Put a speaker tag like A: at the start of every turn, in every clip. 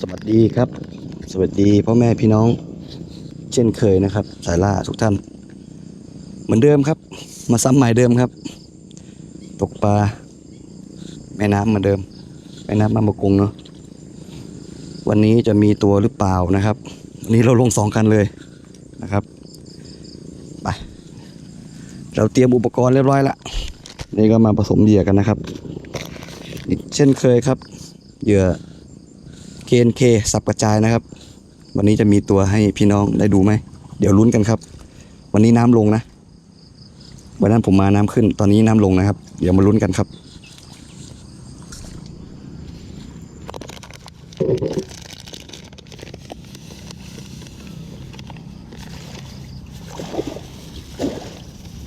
A: สวัสดีครับ สวัสดีพ่อแม่พี่น้อง เช่นเคยนะครับ สายล่าทุกท่าน เหมือนเดิมครับ มาซ้ำใหม่เดิมครับ ตกปลาแม่น้ำเหมือนเดิมแม่น้ำบางประกงเนาะวันนี้จะมีตัวหรือเปล่านะครับวันนี้เราลงสองกันเลยนะครับไปเราเตรียมอุปกรณ์เรียบร้อยละนี่ก็มาผสมเหยื่อกันนะครับเช่นเคยครับ เหยื่อ KNK สับกระจายนะครับ วันนี้จะมีตัวให้พี่น้องได้ดูไหม เดี๋ยวลุ้นกันครับ วันนี้น้ำลงนะวันนั้นผมมาน้ำขึ้น ตอนนี้น้ำลงนะครับ เดี๋ยวมาลุ้นกันครับ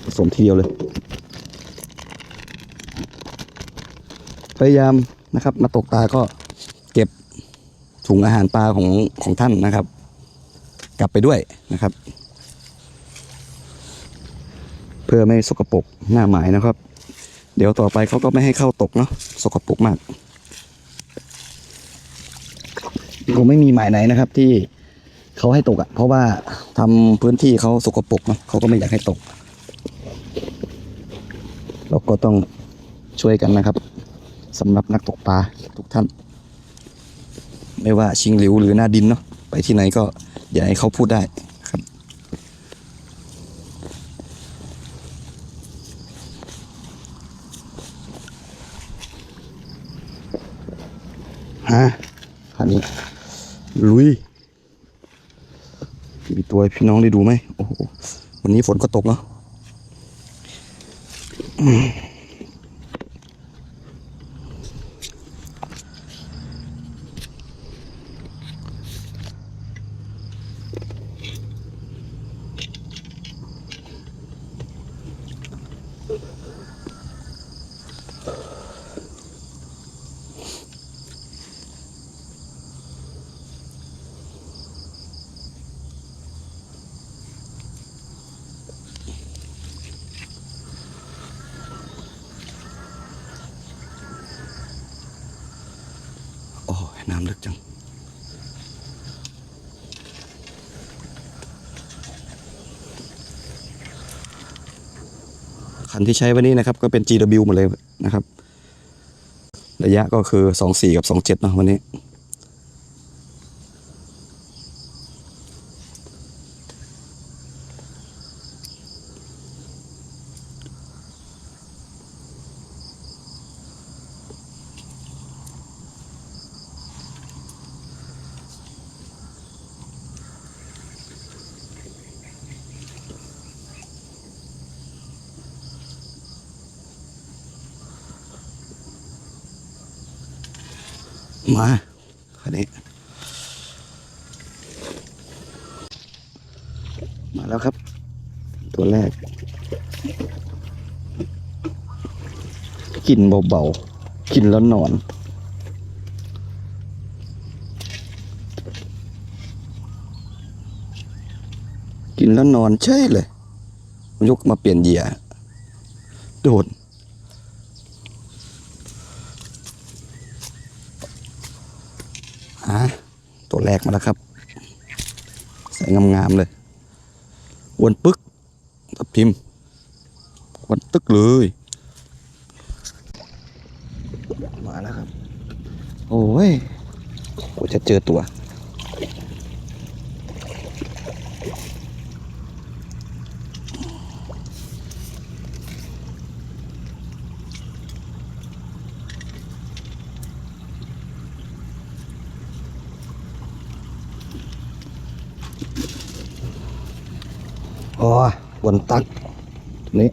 A: ผสมทีเดียวเลย พยายามนะครับ มาตกปลาก็เก็บ ถุงอาหารปลาของของท่านนะครับ กลับไปด้วยนะครับ เพื่อไม่สกปรกหน้าหมายนะครับ เดี๋ยวต่อไปเขาก็ไม่ให้เข้าตกเนาะสกปรกมากคงไม่มีหมายไหนนะครับ ที่เขาให้ตกอะ่ะ เพราะว่าทำพื้นที่เขาสกปรกเนาะเขาก็ไม่อยากให้ตก เราก็ต้องช่วยกันนะครับสำหรับนักตกปลาทุกท่าน ไม่ว่าชิงหลิวหรือหน้าดินเนาะไปที่ไหนก็อย่าให้เขาพูดได้ครับ ฮะคันนี้ ลุย มีตัวให้พี่น้องได้ดูไหมโอ้โหวันนี้ฝนก็ตกเนาะ น้ำลึกจัง คันที่ใช้วันนี้นะครับ ก็เป็น GW หมดเลยนะครับ ระยะก็คือ 24 กับ 27เนาะวันนี้ มาคันนี้ มาแล้วครับ ตัวแรกกลิ่นเบาๆกลิ่นแล้วนอน กินแล้วนอนใช่เลย ยกมาเปลี่ยนเหยื่อโดดาตัวแรกมาแล้วครับ ใส่งามๆเลยวนปึกทับพิมพ์วนตึกเลย มาแล้วครับ โอ้ยกูจะเจอตัว โอ้ยวนตักนี่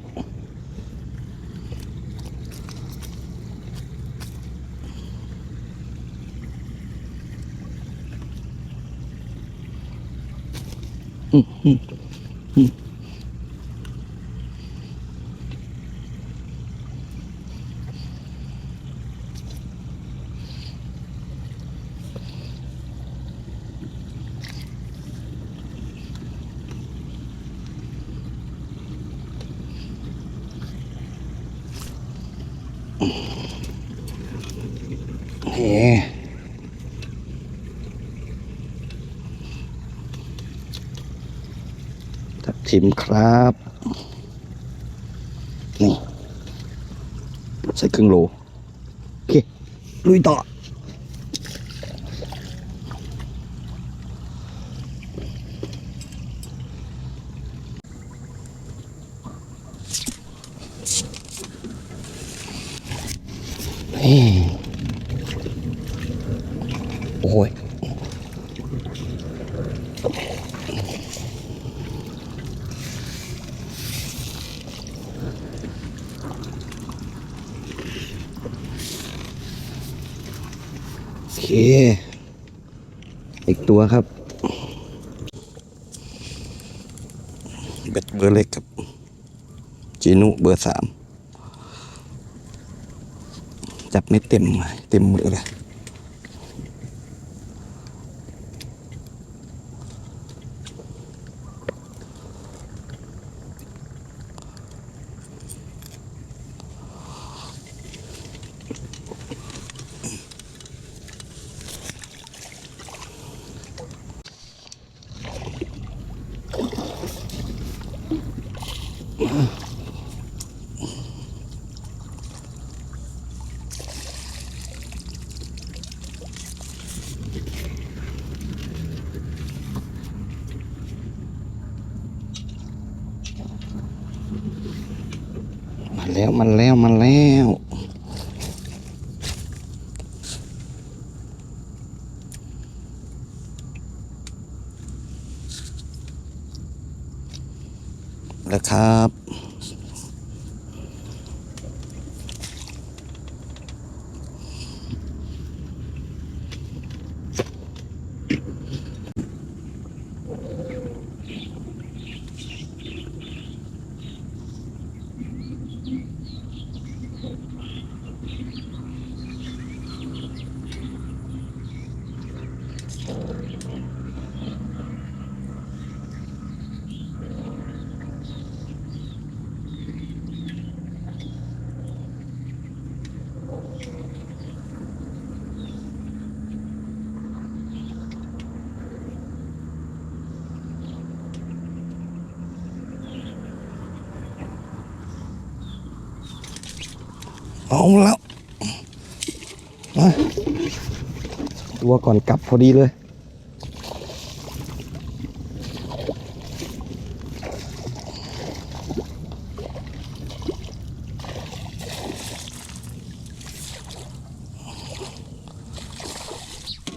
A: อืมอืมอืมเฮ้ ทิมครับ นี่ ใส่ครึ่งโล โอเค ลุยต่อ นี่โอ้ย โอเคอีกตัวครับเบ็ดเบอร์เล็กครับ จีนุเบอร์สามจับไม่เต็ม เต็มมือเลย แล้วมันแล้วมันแล้วครับ เอาแล้ว ตัวก่อนกลับพอดีเลย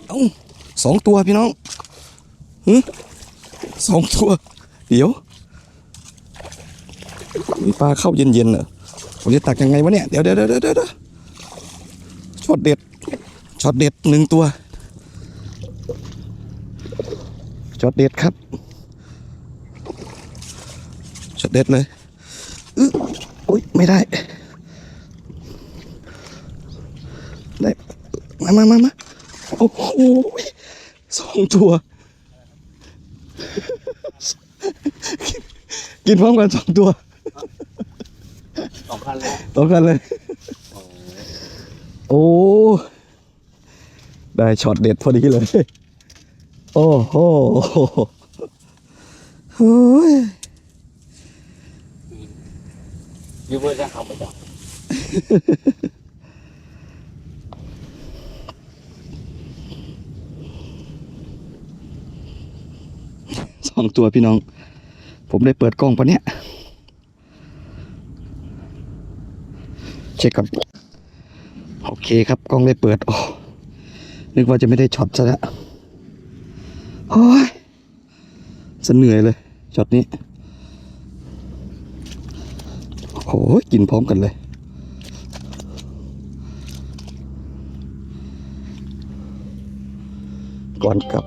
A: เอ้าสองตัวพี่น้องฮึสองตัว เดี๋ยวมีปลาเข้าเย็นๆเหรอ ผมจะตักยังไงวะเนี่ยเดี๋ยวเดี๋ยวเดี๋ยวเดี๋ยวเดี๋ยวช็อตเด็ดช็อตเด็ดหนึ่งตัวช็อตเด็ดครับช็อตเด็ดเลยอึอุ้ยไม่ได้ได้มามามามาโอ้โหสองตัว กินพร้อมกันสองตัว
B: สองพันเลย
A: ต่อกันเลย โอ้ ได้ช็อตเด็ดพอดีเลย โอ้โหเฮ้ย
B: ยูเวอร์จะทำไปจ้ะ
A: สองตัวพี่น้อง ผมได้เปิดกล้องปะเนี่ย เช็คก่อนโอเคครับกล้องได้เปิดโอ้นึกว่าจะไม่ได้ช็อตซะแล้วโอ้ยสะเหนื่อยเลยช็อตนี้โอ้ยกินพร้อมกันเลย ก่อนกลับ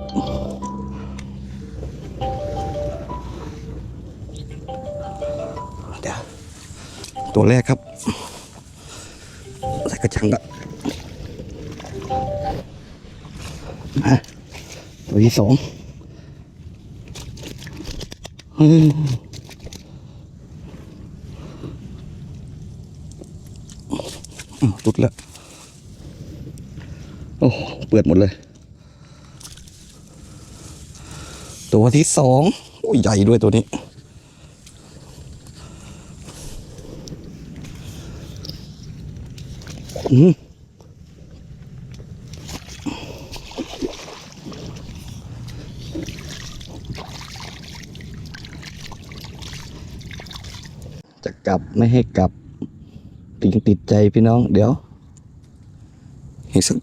A: เดี๋ยวตัวแรกครับ กระชังละอะตัวที่สองอ้าวตุดแล้ว โอ้เปิดหมดเลย ตัวที่สอง โอ้ยใหญ่ด้วยตัวนี้ อืม จะกลับไม่ให้กลับ ติงติดใจพี่น้อง เดี๋ยวอีกสัก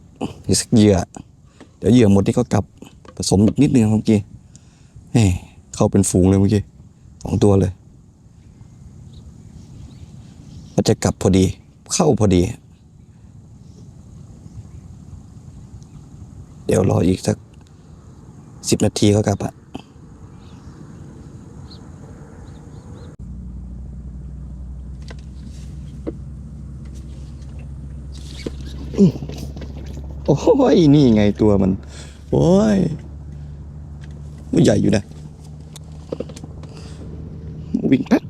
A: อีกสักเหยื่อ เดี๋ยวเหยื่อหมดนี่ก็กลับผสมอีกนิดนึงครับเมื่อกี้เฮ้เข้าเป็นฝูงเลยเมื่อกี้สองตัวเลย มันจะกลับพอดี เข้าพอดี ดี๋ยวรออีกสักสิบนาทีก็กลับอะอื้อโอ้ย นี่ไงตัวมัน โอ้ยมันใหญ่อยู่นะ วิ่งแป๊ด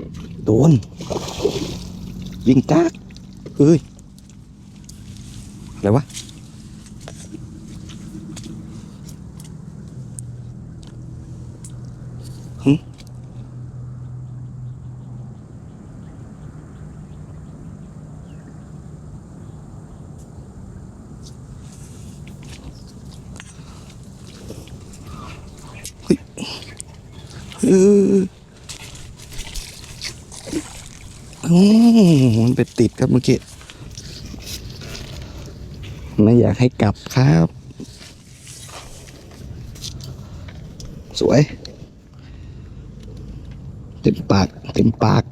A: อะโดนยิงจากเฮ้ยอะไรวะหึเฮ้ยเออ อื มันไปติดครับเมื่อกี้ไม่อยากให้กลับครับ สวย เต็มปาก เต็มปาก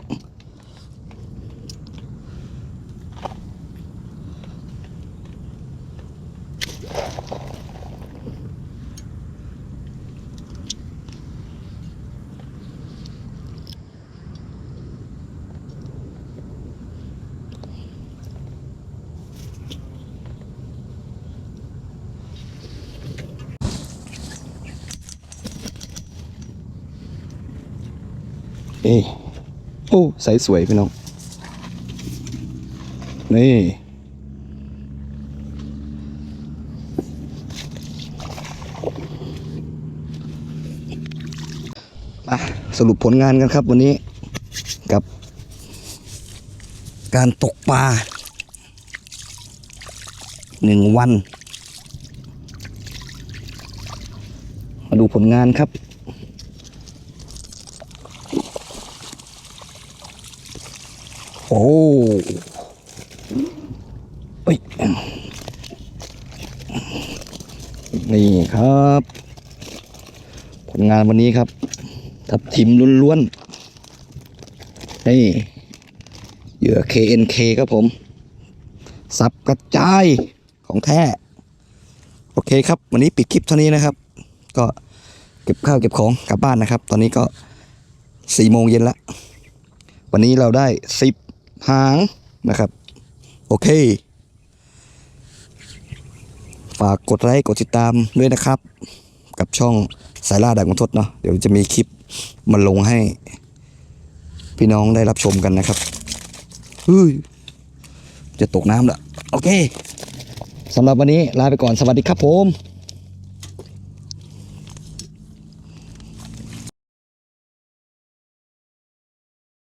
A: เอ้โอ้ใสสวยพี่น้อง นี่อะสรุปผลงานกันครับวันนี้กับ การตกปลาหนึ่งวัน มาดูผลงานครับ โอ้ยนี่ครับ ผลงานวันนี้ครับ ทับทิมล้วนๆ นี่ เหยื่อ KNK ครับผม สับกระจายของแท้ โอเคครับ วันนี้ปิดคลิปเท่านี้นะครับ ก็เก็บข้าวเก็บของกลับบ้านนะครับ ตอนนี้ก็สี่โมงเย็นละ วันนี้เราได้สิบ หางนะครับ โอเค ฝากกดไลค์กดติดตามด้วยนะครับ กับช่องสายล่าดักมันทดเนาะเดี๋ยวจะมีคลิปมาลงให้ พี่น้องได้รับชมกันนะครับเฮ้ยจะตกน้ำละโอเคสำหรับวันนี้ลาไปก่อนสวัสดีครับผม